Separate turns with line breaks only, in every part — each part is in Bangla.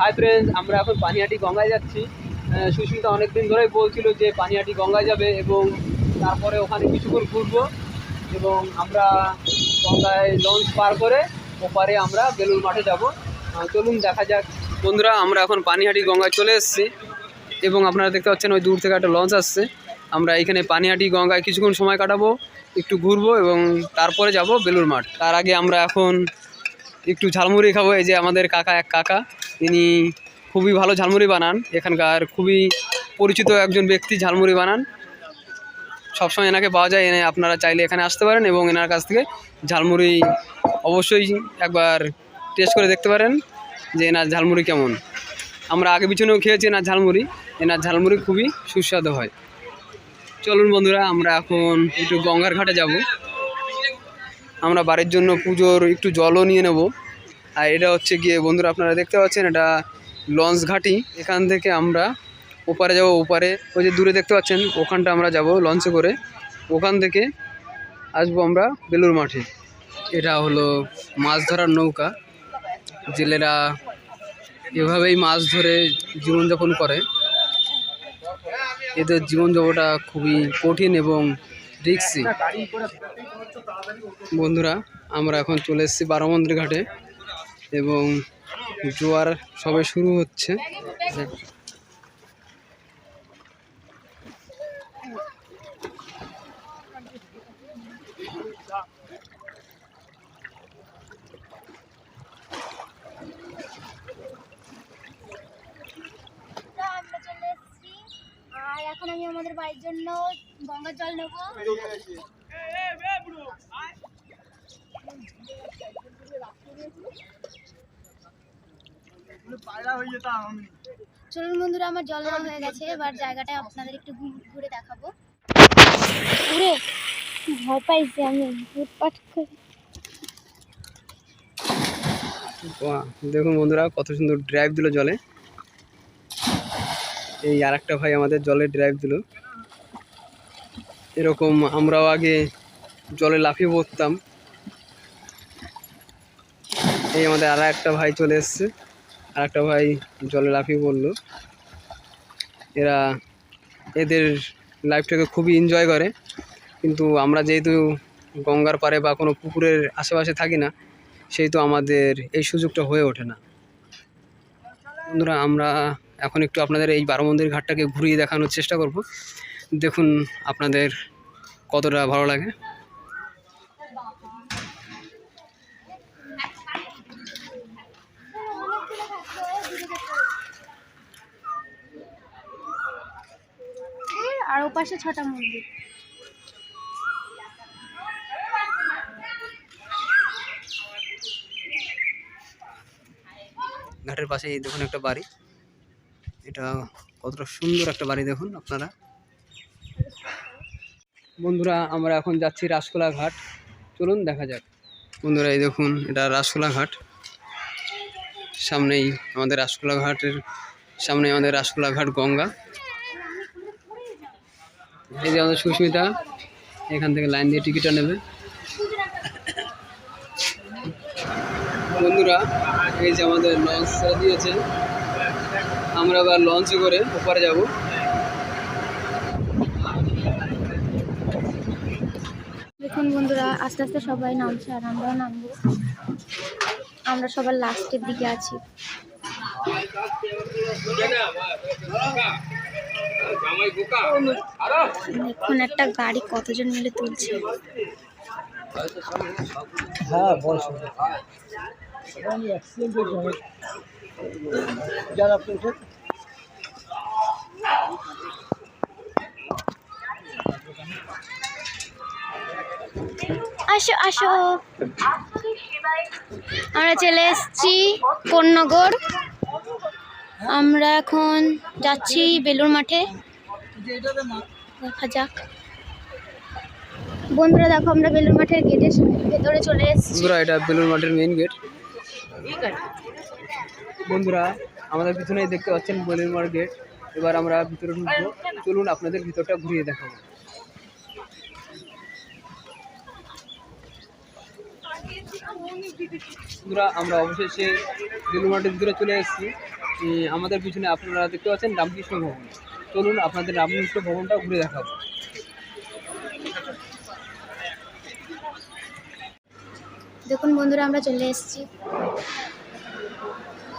হাই ফ্রেন্ডস আমরা এখন পানিহাটি গঙ্গায় যাচ্ছি। সুস্মিতা অনেকদিন ধরেই বলছিল যে পানিহাটি গঙ্গায় যাবে এবং তারপরে ওখানে কিছুক্ষণ ঘুরবো এবং আমরা গঙ্গায় লঞ্চ পার করে ওপারে আমরা বেলুর মাঠে যাব। চলুন দেখা যাক। বন্ধুরা, আমরা এখন পানিহাটি গঙ্গায় চলে এসেছি এবং আপনারা দেখতে পাচ্ছেন ওই দূর থেকে একটা লঞ্চ আসছে। আমরা এখানে পানিহাটি গঙ্গায় কিছুক্ষণ সময় কাটাবো, একটু ঘুরবো এবং তারপরে যাব বেলুর মাঠ। তার আগে আমরা এখন একটু ঝালমুড়ি খাব, এই যে আমাদের কাকা এক কাকা। তিনি খুবই ভালো ঝালমুড়ি বানান। এখানকার খুবই পরিচিত একজন ব্যক্তি ঝালমুড়ি বানান। সবসময় এনাকে পাওয়া যায়, এনে আপনারা চাইলে এখানে আসতে পারেন এবং এনার কাছ থেকে ঝালমুড়ি অবশ্যই একবার টেস্ট করে দেখতে পারেন যে এনার ঝালমুড়ি কেমন। আমরা আগে পিছনেও খেয়েছি এনার ঝালমুড়ি। এনার ঝালমুড়ি খুবই সুস্বাদু হয়। চলুন বন্ধুরা, আমরা এখন একটু গঙ্গার ঘাটে যাব। আমরা বাড়ির জন্য পুজোর একটু জলও নিয়ে নেব। আর এটা হচ্ছে গিয়ে, বন্ধুরা আপনারা দেখতে পাচ্ছেন, এটা লঞ্চ ঘাটি। এখান থেকে আমরা ওপারে যাব, ওপারে, ওই যে দূরে দেখতে পাচ্ছেন, ওখানটা আমরা যাব লঞ্চে করে। ওখান থেকে আসব আমরা বেলুর মাঠে। এটা হলো মাছ ধরার নৌকা। জেলেরা এভাবেই মাছ ধরে জীবনযাপন করে। এদের জীবনযাপনটা খুবই কঠিন এবং রিক্সি। বন্ধুরা, আমরা এখন চলে এসেছি বারো মন্দির ঘাটে। এবং জোয়ার সবে শুরু হচ্ছে।
আর এখন আমি আমাদের বাড়ির জন্য গঙ্গার জল নেব। চলুন বন্ধুরা আমার জল নেওয়া হয়ে গেছে। এবার জায়গাটা আপনাদের একটু ঘুরে দেখাবো। ঘুরে ভয় পাইছি আমি। করে।
দেখুন বন্ধুরা কত সুন্দর ড্রাইভ দিল জলে। এই আর একটা ভাই আমাদের জলে ড্রাইভ দিল। এরকম আমরাও আগে জলে লাফিয়ে পড়তাম। এই আমাদের আর একটা ভাই চলে এসছে। আর একটা ভাই জলে লাফিয়ে পড়ল। এরা এদের লাইফটাকে খুবই এনজয় করে। কিন্তু আমরা যেহেতু গঙ্গার পাড়ে বা কোনো পুকুরের আশেপাশে থাকি না সেই তো আমাদের এই সুযোগটা হয়ে ওঠে না। বন্ধুরা, আমরা এখন একটু আপনাদের এই বারো মন্দির ঘাটটাকে ঘুরিয়ে দেখানোর চেষ্টা করব। দেখুন আপনাদের কতটা ভালো লাগে।
আর ওপাশে ছটা মন্দির।
ঘাটের পাশে এই দেখুন একটা বাড়ি। এটা কতটা সুন্দর একটা বাড়ি দেখুন আপনারা। বন্ধুরা, আমরা এখন যাচ্ছি রাসকোলা ঘাট। চলুন দেখা যাক। বন্ধুরা, এই দেখুন, এটা রাসকোলা ঘাট। সামনেই আমাদের রাসকোলা ঘাটের সামনে আমাদের রাসকোলা ঘাট গঙ্গা। এই যে আমাদের সুস্মিতা, এখান থেকে লাইন দিয়ে টিকিটটা নেবে। বন্ধুরা, এই যে আমাদের লঞ্চ দিয়েছে। আমরা আবার লঞ্চে করে ওপারে যাব।
দেখুন বন্ধুরা, আস্তে আস্তে সবাই নামছে আর আমরাও নামবো। আমরা সবার লাস্টের দিকে আছি। দেখুন একটা গাড়ি কতজন মিলে তুলছে?
হ্যাঁ বল যারা
আসো আসো। আমরা চলে এসেছি কোন্নগর আমরা এখন যাচ্ছি বেলুর মাঠে। দেখা যাক। বন্ধুরা, দেখো, আমরা বেলুর মাঠের গেটের ভেতরে চলে এসেছি।
বন্ধুরা, এটা বেলুর মাঠের মেইন গেট বন্ধুরা, আমাদের পিছনেই দেখতে পাচ্ছেন বেলুর মাঠ গেট এবার আমরা ভিতরে ঢুকবো। চলুন, আপনাদের ভিতরটা ঘুরিয়ে দেখাবো। বন্ধুরা আমরা অবশেষে বেলুমাটির ভিতরে চলে এসেছি। আমাদের পিছনে আপনারা দেখতে পাচ্ছেন রামকৃষ্ণ ভবন। চলুন আপনাদের রামকৃষ্ণ ভবনটা ঘুরে দেখাবো।
দেখুন বন্ধুরা আমরা চলে এসেছি।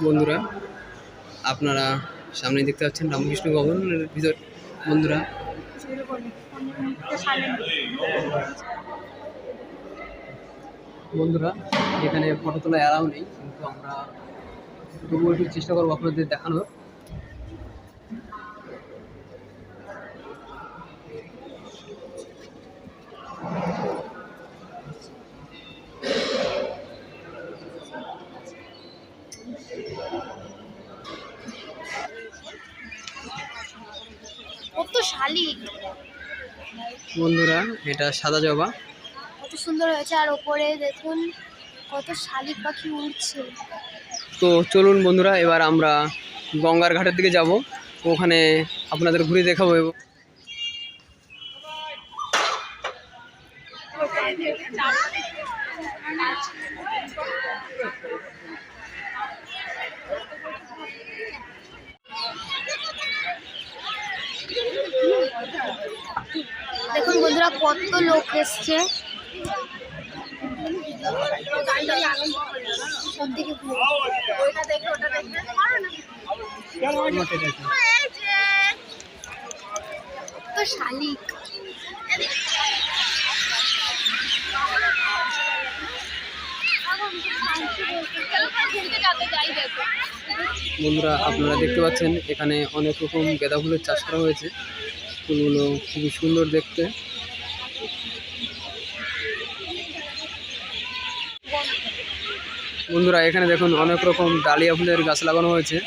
বন্ধুরা আপনারা সামনে দেখতে পাচ্ছেন রামকৃষ্ণ ভবনের ভিতর। বন্ধুরা বন্ধুরা এখানে ফটো তোলা অ্যালাউ নেই কিন্তু আমরা তবুও একটু চেষ্টা করব আপনাদের দেখানোর।
কত
বন্ধুরা এটা সাদা জবা।
সুন্দর হয়েছে। আর ওপরে দেখুন কত শালিক পাখি উঠছে
তো চলুন বন্ধুরা এবার আমরা গঙ্গার ঘাটের দিকে যাব। ওখানে আপনাদের ঘুরে দেখাবো এবং
দেখুন বন্ধুরা কত লোক এসছে।
বন্ধুরা, আপনারা দেখতে পাচ্ছেন, এখানে অনেক রকম গাঁদা ফুলের চাষ করা হয়েছে। ফুলগুলো খুবই সুন্দর দেখতে। বন্ধুরা এখানে দেখুন অনেক রকম ডালিয়া ফুলের গাছ লাগানো হয়েছে।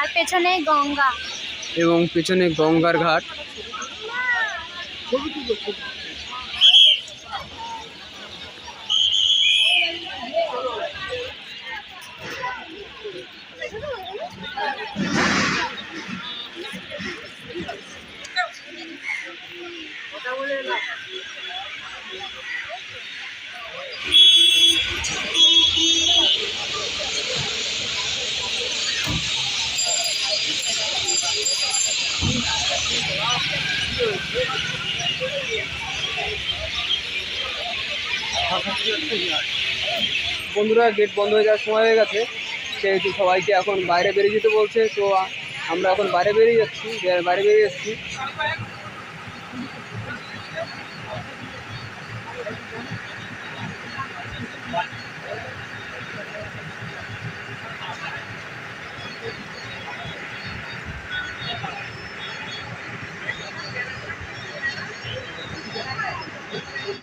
আর পেছনে গঙ্গা।
এবং পেছনে গঙ্গার ঘাট। বন্ধুরা গেট বন্ধ হয়ে যাওয়ার সময় হয়ে গেছে। সেহেতু সবাইকে এখন বাইরে বেরিয়ে যেতে বলছে, তো আমরা এখন বাইরে বেরিয়ে যাচ্ছি, বাইরে বেরিয়ে যাচ্ছি